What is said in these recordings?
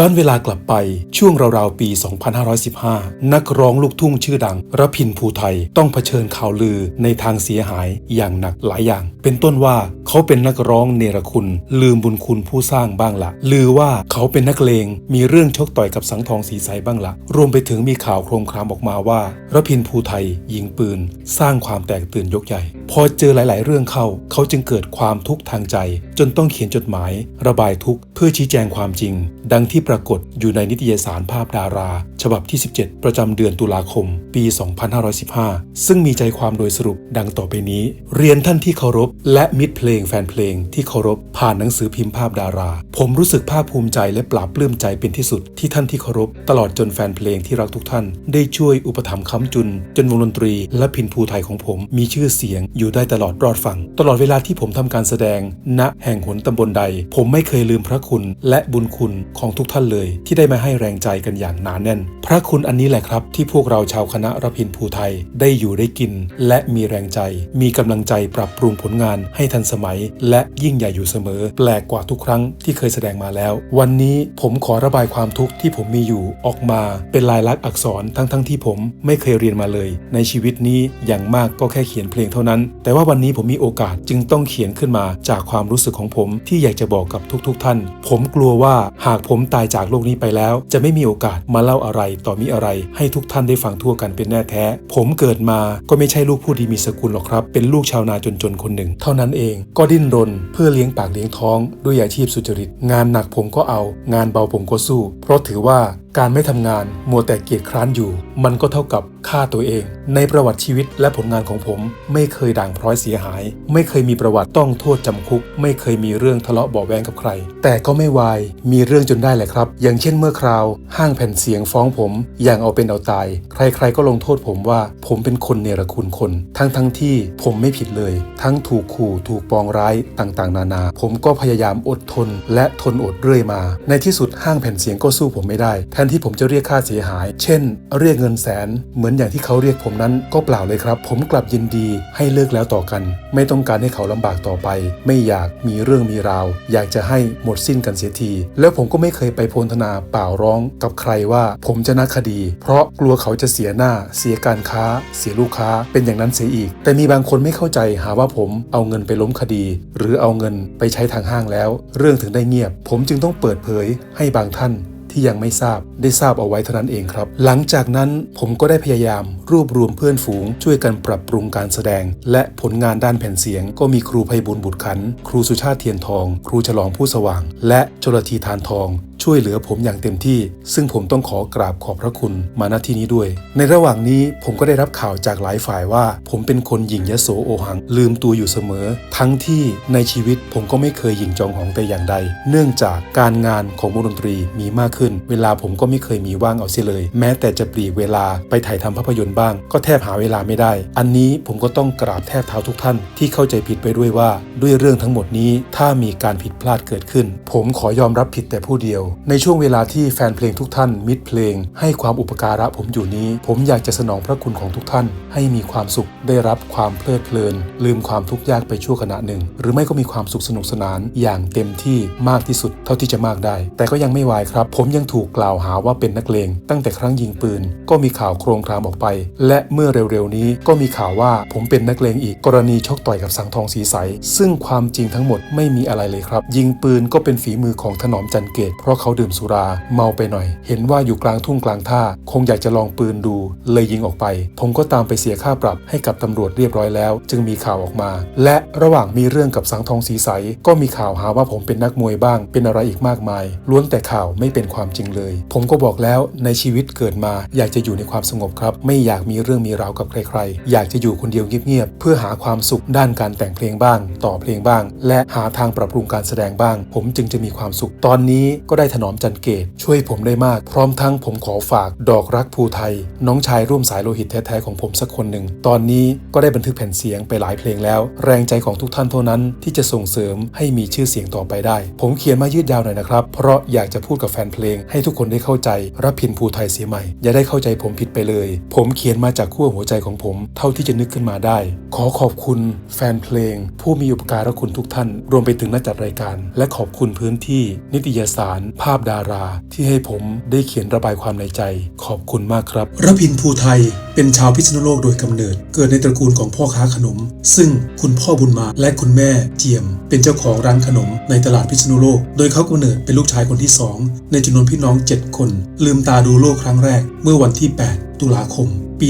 ย้อนเวลากลับไปช่วงราวๆปี 2515 นักร้องลูกทุ่งชื่อดังรพินภูไทยต้องเผชิญข่าวลือในทางเสียหายอย่างหนักหลายอย่าง เป็นต้นว่าเขาเป็นนักร้องเนรคุณ ลืมบุญคุณผู้สร้างบ้างละลือว่าเขาเป็นนักเลงมีเรื่องชกต่อยกับสังทองสีใสบ้างละรวมไปถึงมีข่าวโครมครามออกมาว่ารพินภูไทยยิงปืน สร้างความแตกตื่นยกใหญ่ พอเจอหลาย ๆ เรื่องเข้า เขาจึงเกิดความทุกข์ทางใจ จนต้องเขียนจดหมาย ระบายทุกข์เพื่อชี้แจงความจริง ดังที่ปรากฏอยู่ในนิตยสารภาพดารา ฉบับที่ 17 ประจำเดือนตุลาคม ปี 2515 ซึ่งมีใจความโดยสรุปดังต่อไปนี้ เรียนท่านที่เคารพ และมิตรเพลงแฟนเพลงที่เคารพผ่านหนังสือพิมพ์ภาพดารา ผมรู้สึกภาคภูมิใจและปลาบปลื้มใจเป็นที่สุดที่ท่านที่เคารพ ตลอดจนแฟนเพลงที่รักทุกท่าน ได้ช่วยอุปถัมภ์ค้ำจุน จนวงดนตรีและพินภูไทยของผม มีชื่อเสียงอยู่ได้ตลอดรอดฟังตลอดเวลาที่ผมทำการแสดง ณแห่งหนตำบลใด ผมไม่เคยลืมพระคุณและบุญคุณของทุกท่านเลย ที่ได้มาให้แรงใจกันอย่างหนานแน่น พระคุณอันนี้แหละครับ ที่พวกเราชาวคณะรพินภูไทยได้อยู่ได้กิน และมีแรงใจ มีกำลังใจปรับปรุงผลงานให้ทันสมัย และยิ่งใหญ่อยู่เสมอ แปลกกว่าทุกครั้งที่เคยแสดงมาแล้ว วันนี้ผมขอระบายความทุกข์ที่ผมมีอยู่ออกมาเป็นลายลักษณ์อักษรทั้งๆทที่ผมไม่เคยเรียนมาเลย ในชีวิตนี้อย่างมากก็แค่เขียนเพลงเท่านั้น แต่ว่าวันนี้ผมมีโอกาสจึงต้องเขียนขึ้นมาจากความรู้สึกของผมที่อยากจะบอกกับทุกๆทท่าน ผมกลัวว่าหากผมตายจากโลกนี้ไปแล้ว จะไม่มีโอกาสมาเล่าอะไรต่อมีอะไร ให้ทุกท่านได้ฟังทั่วกันเป็นแน่แท้ ผมเกิดมาก็ไม่ใช่ลูกผู้ดีมีสกุลหรอกครับ เป็นลูกชาวนาจนๆคนหนึ่ง เท่านั้นเองก็ดิ้นรน เพื่อเลี้ยงปากเลี้ยงท้อง ด้วยอาชีพสุจริต งานหนักผมก็เอา งานเบาผมก็สู้ เพราะถือว่า การไม่ทำงานมัวแต่เกียจคร้านอยู่ มันก็เท่ากับฆ่าตัวเอง ในประวัติชีวิตและผลงานของผม ไม่เคยด่างพร้อยเสียหาย ไม่เคยมีประวัติต้องโทษจำคุก ไม่เคยมีเรื่องทะเลาะเบาแวงกับใคร แต่ก็ไม่วายมีเรื่องจนได้แหละครับ อย่างเช่นเมื่อคราว ห้างแผ่นเสียงฟ้องผม อย่างเอาเป็นเอาตาย ใครๆก็ลงโทษผมว่า ผมเป็นคนเนรคุณคน ทั้งทั้งที่ผมไม่ผิดเลย ทั้งถูกขู่ถูกปองร้ายต่างๆ นานา ผมก็พยายามอดทน และทนอดเรื่อยมา ในที่สุดห้างแผ่นเสียงก็สู้ผมไม่ได้แทนที่ผมจะเรียกค่าเสียหาย เช่น เรียกเงินแสน เหมือนอย่างที่เขาเรียกผมนั้นก็เปล่าเลยครับ ผมกลับยินดีให้เลิกแล้วต่อกัน ไม่ต้องการให้เขาลำบากต่อไป ไม่อยากมีเรื่องมีราว อยากจะให้หมดสิ้นกันเสียที แล้วผมก็ไม่เคยไปโพลธนาเปล่าร้องกับใครว่า ผมจะนักคดี เพราะกลัวเขาจะเสียหน้า เสียการค้า เสียลูกค้า เป็นอย่างนั้นเสียอีก แต่มีบางคนไม่เข้าใจหาว่าผมเอาเงินไปล้มคดี หรือเอาเงินไปใช้ทางห้างแล้ว เรื่องถึงได้เงียบ ผมจึงต้องเปิดเผยให้บางท่าน ที่ยังไม่ทราบได้ทราบเอาไว้เท่านั้นเองครับ หลังจากนั้นผมก็ได้พยายามรวบรวมเพื่อนฝูง ช่วยกันปรับปรุงการแสดง และผลงานด้านแผ่นเสียง ก็มีครูไพบุญบุตรขัน ครูสุชาติเทียนทอง ครูฉลองผู้สว่าง และชลทีทานทอง ช่วยเหลือผมอย่างเต็มที่ ซึ่งผมต้องขอกราบขอบพระคุณมาณที่นี้ด้วย ในระหว่างนี้ผมก็ได้รับข่าวจากหลายฝ่ายว่า ผมเป็นคนหยิ่งยโสโอหัง ลืมตัวอยู่เสมอ ทั้งที่ในชีวิตผมก็ไม่เคยหยิ่งจองหองแต่อย่างใด เนื่องจากการงานของวงดนตรีมีมากขึ้น เวลาผมก็ไม่เคยมีว่างเอาเสียเลย แม้แต่จะปลีกเวลาไปถ่ายทำภาพยนตร์บ้าง ก็แทบหาเวลาไม่ได้ อันนี้ผมก็ต้องกราบแทบเท้าทุกท่านที่เข้าใจผิดไปด้วยว่า ด้วยเรื่องทั้งหมดนี้ถ้ามีการผิดพลาดเกิดขึ้น ผมขอยอมรับผิดแต่ผู้เดียวในช่วงเวลาที่แฟนเพลงทุกท่าน มิตรเพลง ให้ความอุปการะผมอยู่นี้ ผมอยากจะสนองพระคุณของทุกท่าน ให้มีความสุขได้รับความเพลิดเพลิน ลืมความทุกข์ยากไปชั่วขณะหนึ่ง หรือไม่ก็มีความสุขสนุกสนานอย่างเต็มที่มากที่สุดเท่าที่จะมากได้ แต่ก็ยังไม่วายครับ ผมยังถูกกล่าวหาว่าเป็นนักเลงตั้งแต่ครั้งยิงปืน ก็มีข่าวโครงครามออกไป และเมื่อเร็วๆนี้ก็มีข่าวว่าผมเป็นนักเลงอีกกรณีชกต่อยกับสังทองสีใสซึ่งความจริงทั้งหมดไม่มีอะไรเลยครับ ยิงปืนก็เป็นฝีมือของถนอมจันเกตเพราะเขาดื่มสุรา เมาไปหน่อย เห็นว่าอยู่กลางทุ่งกลางท่า คงอยากจะลองปืนดู เลยยิงออกไป ผมก็ตามไปเสียค่าปรับให้กับตำรวจเรียบร้อยแล้ว จึงมีข่าวออกมา และระหว่างมีเรื่องกับสังทองสีใส ก็มีข่าวหาว่าผมเป็นนักมวยบ้าง เป็นอะไรอีกมากมาย ล้วนแต่ข่าวไม่เป็นความจริงเลย ผมก็บอกแล้วในชีวิตเกิดมา อยากจะอยู่ในความสงบครับ ไม่อยากมีเรื่องมีราวกับใคร ๆ อยากจะอยู่คนเดียวเงียบๆเพื่อหาความสุขด้านการแต่งเพลงบ้าง ต่อเพลงบ้าง และหาทางปรับปรุงการแสดงบ้าง ผมจึงจะมีความสุข ตอนนี้ก็ได้ถนอมจันเกต ช่วยผมได้มาก พร้อมทั้งผมขอฝากดอกรักภูไทย น้องชายร่วมสายโลหิตแท้ๆของผมสักคนหนึ่ง ตอนนี้ก็ได้บันทึกแผ่นเสียงไปหลายเพลงแล้ว แรงใจของทุกท่านเท่านั้นที่จะส่งเสริมให้มีชื่อเสียงต่อไปได้ ผมเขียนมายืดยาวหน่อยนะครับ เพราะอยากจะพูดกับแฟนเพลง ให้ทุกคนได้เข้าใจรับพินภูไทยเสียใหม่ อย่าได้เข้าใจผมผิดไปเลย ผมเขียนมาจากขั้วหัวใจของผม เท่าที่จะนึกขึ้นมาได้ ขอขอบคุณแฟนเพลง ผู้มีอุปการะคุณทุกท่าน รวมไปถึงนักจัดรายการ และขอบคุณพื้นที่นิตยสารภาพดารา ที่ให้ผมได้เขียนระบายความในใจ ขอบคุณมากครับรพินภูไทย เป็นชาวพิษณุโลกโดยกำเนิด เกิดในตระกูลของพ่อค้าขนม ซึ่งคุณพ่อบุญมาและคุณแม่เจียม เป็นเจ้าของร้านขนมในตลาดพิษณุโลก โดยเขากำเนิดเป็นลูกชายคนที่สองในจำนวนพี่น้อง 7 คน ลืมตาดูโลกครั้งแรก เมื่อวันที่ 8 ตุลาคม ปี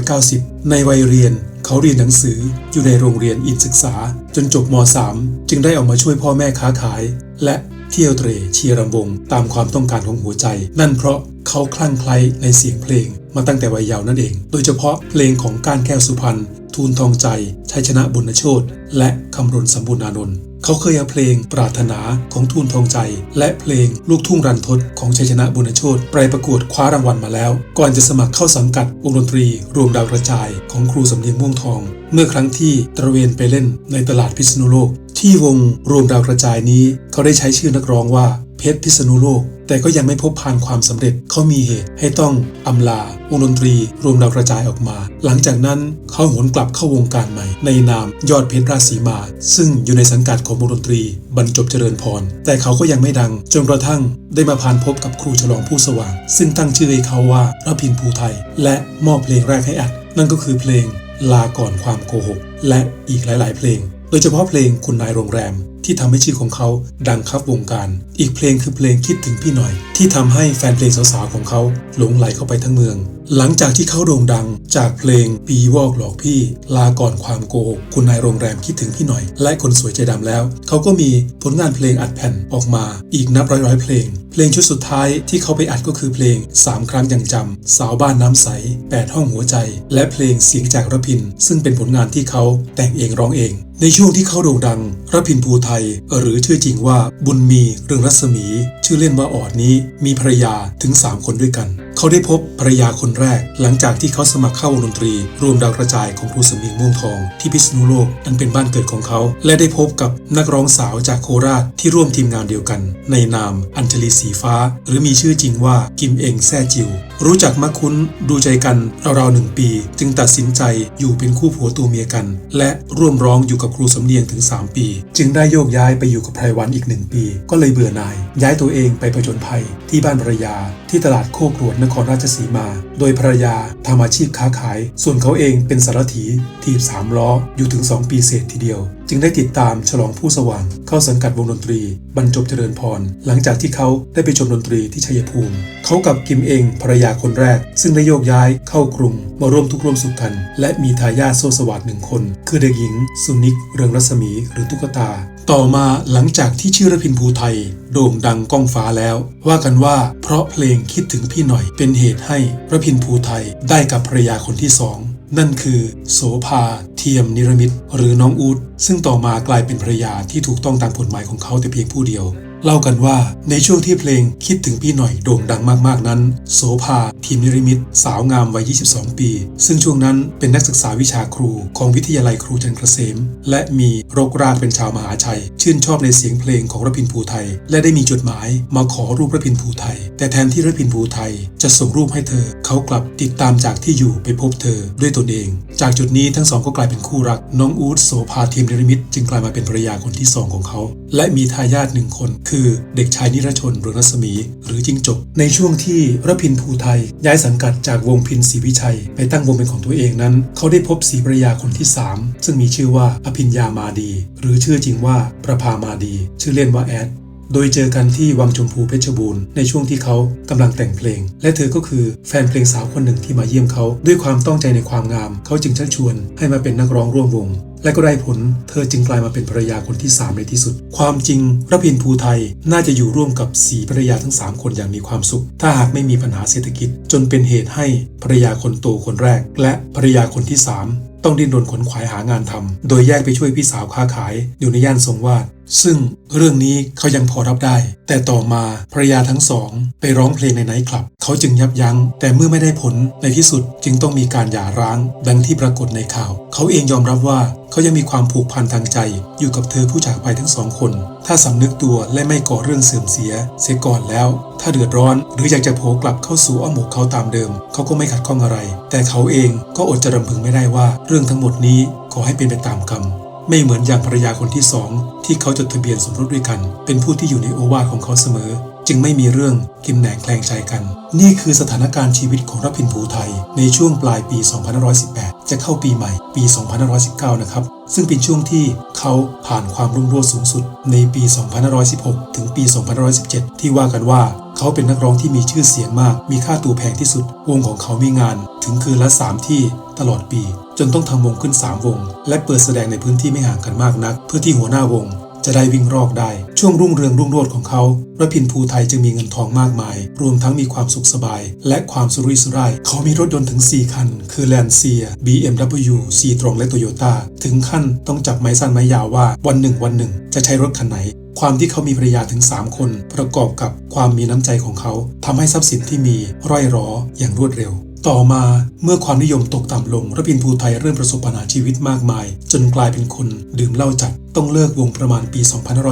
2490 ในวัยเรียนเขาเรียนหนังสืออยู่ในโรงเรียนอินศึกษา จนจบม .3 จึงได้ออกมาช่วยพ่อแม่ค้าขาย และ เที่ยวเตรเชียร์รำวง ตามความต้องการของหัวใจ นั่นเพราะเขาคลั่งไคล้ในเสียงเพลง มาตั้งแต่วัยเยาว์นั่นเอง โดยเฉพาะเพลงของกานแก้วสุพรรณทูลทองใจชัยชนะบุญโชตและคำรณสมบูรณานนท์เขาเคยเอาเพลงปรารถนาของทูลทองใจ และเพลงลูกทุ่งรันทดของชัยชนะบุญโชตไปประกวดคว้ารางวัลมาแล้ว ก่อนจะสมัครเข้าสังกัดวงดนตรี รวมดาวกระจายของครูสำเนียงม่วงทอง เมื่อครั้งที่ตระเวนไปเล่นในตลาดพิษณุโลก ที่วงรวมดาวกระจายนี้เขาได้ใช้ชื่อนักร้องว่าเพชรพิษณุโลก แต่ก็ยังไม่พบผ่านความสำเร็จเขามีเหตุให้ต้องอำลาวงดนตรีรวมดาวกระจายออกมา หลังจากนั้นเขาหวนกลับเข้าวงการใหม่ ในนามยอดเพชรราศีมา ซึ่งอยู่ในสังกัดของวงดนตรี บรรจบเจริญพร แต่เขาก็ยังไม่ดัง จนกระทั่งได้มาผ่านพบกับครูฉลองผู้สว่าง ซึ่งตั้งชื่อให้เขาว่ารพินภูไทย และมอบเพลงแรกให้อัดนั่นก็คือเพลงลาก่อนความโกหก และอีกหลาย ๆ เพลง ดยเฉพาะเพลงคุณนายโรงแรม ที่ทำให้ชื่อของเขาดังครับวงการ อีกเพลงคือเพลงคิดถึงพี่หน่อย ที่ทำให้แฟนเพลงสาวๆของเขาหลงไหลเข้าไปทั้งเมืองหลังจากที่เขาโด่งดังจากเพลงปีวอกหลอกพี่ ลาก่อนความโกหกคุณนายโรงแรมคิดถึงพี่หน่อย และคนสวยใจดำแล้ว เขาก็มีผลงานเพลงอัดแผ่นออกมาอีกนับร้อยๆเพลง เพลงชุดสุดท้ายที่เขาไปอัดก็คือเพลง 3 ครั้งยังจำสาวบ้านน้ำใส 8 ห้องหัวใจ และเพลงเสียงจากระพิน ซึ่งเป็นผลงานที่เขาแต่งเองร้องเองในช่วงที่เขาโด่งดังรพินภูไทย หรือชื่อจริงว่าบุญมีเรืองรัศมี ชื่อเล่นว่าออดนี้มีภรรยาถึง 3 คนด้วยกัน เขาได้พบภรรยาคนแรก หลังจากที่เขาสมัครเข้าวงดนตรี รวมดาวกระจายของครูสำเนียงม่วงทอง ที่พิษณุโลกอันเป็นบ้านเกิดของเขา และได้พบกับนักร้องสาวจากโคราชที่ร่วมทีมงานเดียวกัน ในนามอัญชลีสีฟ้า หรือมีชื่อจริงว่ากิมเองแซ่จิว รู้จักมักคุ้นดูใจกันราวๆหนึ่งปี จึงตัดสินใจอยู่เป็นคู่ผัวตัวเมียกัน และร่วมร้องอยู่กับครูสำเนียงถึง 3 ปี จึงได้โยกย้ายไปอยู่กับไพรวันอีกหนึ่งปี ก็เลยเบื่อหน่าย ย้ายตัวเองไปผจญภัย ที่บ้านภรรยาที่ตลาดโคกรวดนครราชสีมา โดยภรรยาทำอาชีพค้าขาย ส่วนเขาเองเป็นสารถีทีบสามล้ออยู่ถึง 2 ปีเศษทีเดียว จึงได้ติดตามฉลองผู้สว่าง เข้าสังกัดวงดนตรี บรรจบเจริญพร หลังจากที่เขาได้ไปชมดนตรีที่ชัยภูมิ เขากับกิมเองภรรยาคนแรก ซึ่งได้โยกย้ายเข้ากรุง มาร่วมทุกข์ร่วมสุขกัน และมีทายาทโซสวัสดหนึ่งคน คือเด็กหญิง สุนิก เรืองรัศมีหรือตุ๊กตา ต่อมาหลังจากที่ชื่อระพินภูไทย โด่งดังก้องฟ้าแล้ว ว่ากันว่าเพราะเพลงคิดถึงพี่หน่อยเป็นเหตุให้ระพินภูไทยได้กับภรรยาคนที่สอง นั่นคือโสภาเทียมนิรมิตหรือน้องอูดซึ่งต่อมากลายเป็นภรรยาที่ถูกต้องตามกฎหมายของเขาแต่เพียงผู้เดียว เล่ากันว่าในช่วงที่เพลงคิดถึงพี่หน่อยโด่งดังมากๆนั้น โสภาทีมนิริมิตสาวงามวัย 22 ปี ซึ่งช่วงนั้นเป็นนักศึกษาวิชาครูของวิทยาลัยครูจันทร์เกษม และมีโรครากเป็นชาวมหาชัย ชื่นชอบในเสียงเพลงของรพินภูไทย และได้มีจดหมายมาขอรูปรพินภูไทย แต่แทนที่รพินภูไทยจะส่งรูปให้เธอ เขากลับติดตามจากที่อยู่ไปพบเธอด้วยตนเอง จากจุดนี้ทั้งสองก็กลายเป็นคู่รัก น้องอูดโสภาทีมนิรมิตจึงกลายมาเป็นภรรยาคนที่สองของเขา และมีทายาทหนึ่งคนคือเด็กชายนิรชนเรืองรัศมี หรือจิงจก ในช่วงที่ระพินภูไทย ย้ายสังกัดจากวงพินศรีวิชัย ไปตั้งวงเป็นของตัวเองนั้น เขาได้พบสีภรยาคนที่ 3 ซึ่งมีชื่อว่าอภิญญามาดี หรือชื่อจริงว่าประภามาดี ชื่อเล่นว่าแอดโดยเจอกันที่วังชมพูเพชรบูรณ์ในช่วงที่เขากำลังแต่งเพลง และเธอก็คือแฟนเพลงสาวคนหนึ่งที่มาเยี่ยมเขา ด้วยความต้องใจในความงาม เขาจึงชักชวนให้มาเป็นนักร้องร่วมวง และก็ได้ผล เธอจึงกลายมาเป็นภรรยาคนที่ 3 ในที่สุด ความจริงระพินภูไทยน่าจะอยู่ร่วมกับสีภรรยาทั้ง 3 คนอย่างมีความสุข ถ้าหากไม่มีปัญหาเศรษฐกิจจนเป็นเหตุให้ภรรยาคนโตคนแรก และภรรยาคนที่ 3 ต้องดิ้นรนขนขวายหางานทำโดยแยกไปช่วยพี่สาวค้าขายอยู่ในย่านทรงวาด ซึ่งเรื่องนี้เขายังพอรับได้ แต่ต่อมาภรรยาทั้งสอง ไปร้องเพลงในไนท์คลับ เขาจึงยับยัง้ง แต่เมื่อไม่ได้ผลในที่สุดจึงต้องมีการหย่าร้าง ดังที่ปรากฏในข่าว เขาเองยอมรับว่าเขายังมีความผูกพันทางใจ อยู่กับเธอผู้จากไปทั้งสองคน ถ้าสำนึกตัวและไม่ก่อเรื่องเสื่อมเสีย เสียก่อนแล้ว ถ้าเดือดร้อน หรืออยากจะโผล่กลับเข้าสู่อ้อมอกเขาตามเดิม เขาก็ไม่ขัดข้องอะไร แต่เขาเองก็อดจะรำพึงไม่ได้ว่า เรื่องทั้งหมดนี้ขอให้เป็นไปตามกรรมไม่เหมือนอย่างภรรยาคนที่สองที่เขาจดทะเบียนสมรสด้วยกัน เป็นผู้ที่อยู่ในโอวาทของเขาเสมอ จึงไม่มีเรื่องกินแหนงแคลงใจกัน นี่คือสถานการณ์ชีวิตของรัพินภูไทย ในช่วงปลายปี 2518 จะเข้าปีใหม่ปี 2519 นะครับ ซึ่งเป็นช่วงที่เขาผ่านความรุ่งโรจน์สูงสุด ในปี 2516 ถึงปี 2517 ที่ว่ากันว่าเขาเป็นนักร้องที่มีชื่อเสียงมาก มีค่าตัวแพงที่สุด วงของเขามีงาน ถึงคืนละ 3 ที่ตลอดปี จนต้องทำวงขึ้น 3 วง และเปิดแสดงในพื้นที่ไม่ห่างกันมากนัก เพื่อที่หัวหน้าวง จะได้วิ่งรอกได้ ช่วงรุ่งเรืองรุ่งโรจน์ของเขาระพินภูไทยจึงมีเงินทองมากมาย รวมทั้งมีความสุขสบาย และความสุรุ่ยสุร่าย เขามีรถยนต์ถึง 4 คัน คือแลนเซีย BMW ซีตรงและโตโยต้าถึงขั้นต้องจับไม้สั้นไม้ยาวว่าวันหนึ่งวันหนึ่ง จะใช้รถคันไหนความที่เขามีภรรยาถึง 3 คน ประกอบกับความมีน้ำใจของเขาทำให้ทรัพย์สินที่มีร่อยรออย่างรวดเร็ว ต่อมาเมื่อความนิยมตกต่ำลงระพินภูไทยเริ่มประสบปัญหาชีวิตมากมาย จนกลายเป็นคนดื่มเหล้าจัด ต้องเลิกวงประมาณปี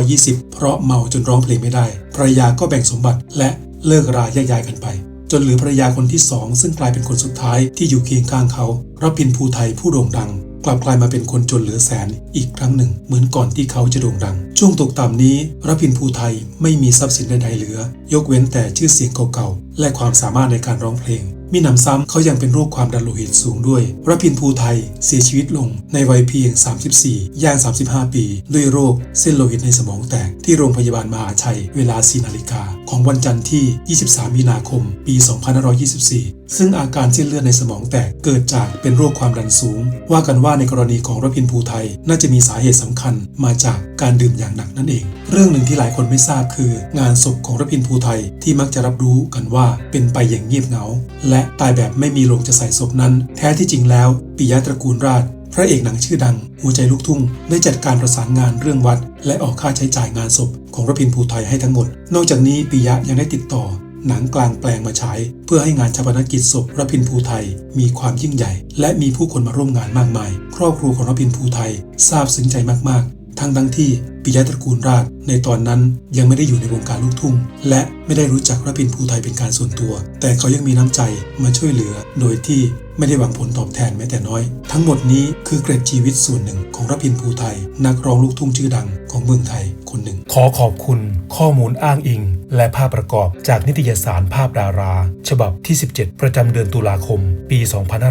2520 เพราะเมาจนร้องเพลงไม่ได้ภรรยาก็แบ่งสมบัติและเลิกราแยกย้ายกันไป จนเหลือภรรยาคนที่สองซึ่งกลายเป็นคนสุดท้ายที่อยู่เคียงข้างเขารพินภูไทยผู้โด่งดังกลับกลายมาเป็นคนจนเหลือแสนอีกครั้งหนึ่ง เหมือนก่อนที่เขาจะโด่งดัง ช่วงตกต่ำนี้รพินภูไทยไม่มีทรัพย์สินใดๆเหลือ ยกเว้นแต่ชื่อเสียงเก่าๆและความสามารถในการร้องเพลง มีหนำซ้ำเขายังเป็นโรคความดันโลหิตสูงด้วยรพินภูไทยเสียชีวิตลงในวัยเพียง 34 ย่าง 35 ปี ด้วยโรคเส้นโลหิตในสมองแตกที่โรงพยาบาลมหาชัยเวลา4นาฬิกาของวันจันทร์ที่ 23 มีนาคม ปี 2524 ซึ่งอาการเส้นเลือดในสมองแตกเกิดจากเป็นโรคความดันสูง ว่ากันว่าในกรณีของรพินภูไทยน่าจะมีสาเหตุสำคัญมาจากการดื่มอย่างหนักนั่นเอง เรื่องหนึ่งที่หลายคนไม่ทราบคือ งานศพของรพินภูไทยที่มักจะรับรู้กันว่าเป็นไปอย่างเงียบเหงา และตายแบบไม่มีโลงจะใส่ศพนั้น แท้ที่จริงแล้วปิยะตระกูลราชพระเอกหนังชื่อดัง หัวใจลูกทุ่ง ได้จัดการประสานงานเรื่องวัด และออกค่าใช้จ่ายงานศพของรพินภูไทยให้ทั้งหมด นอกจากนี้ปิยะยังได้ติดต่อ หนังกลางแปลงมาฉาย เพื่อให้งานชาปนกิจศพรพินภูไทยมีความยิ่งใหญ่ และมีผู้คนมาร่วมงานมากมาย ครอบครัวของรพินภูไทยซาบซึ้งใจมากๆ ทั้งทั้งที่ปิยะตระกูลราช ในตอนนั้นยังไม่ได้อยู่ในวงการลูกทุ่ง และไม่ได้รู้จักรพินภูไทยเป็นการส่วนตัว แต่เขายังมีน้ำใจมาช่วยเหลือ โดยที่ไม่ได้หวังผลตอบแทนแม้แต่น้อย ทั้งหมดนี้คือเกร็ดชีวิตส่วนหนึ่งของรพินภูไทย นักร้องลูกทุ่งชื่อดังของเมืองไทยคนหนึ่ง ขอขอบคุณข้อมูลอ้างอิง และภาพประกอบจากนิตยสารภาพดารา ฉบับที่ 17 ประจำเดือนตุลาคม ปี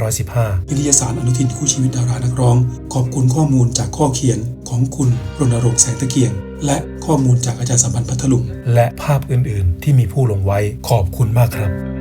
2515 นิตยสารอนุทินคู่ชีวิตดารานักร้อง ขอบคุณข้อมูลจากข้อเขียนของคุณรณรงค์แสงตะเกียง และข้อมูลจากอาจารย์สัมพันธ์พัทลุงและภาพอื่นๆ ที่มีผู้ลงไว้ขอบคุณมากครับ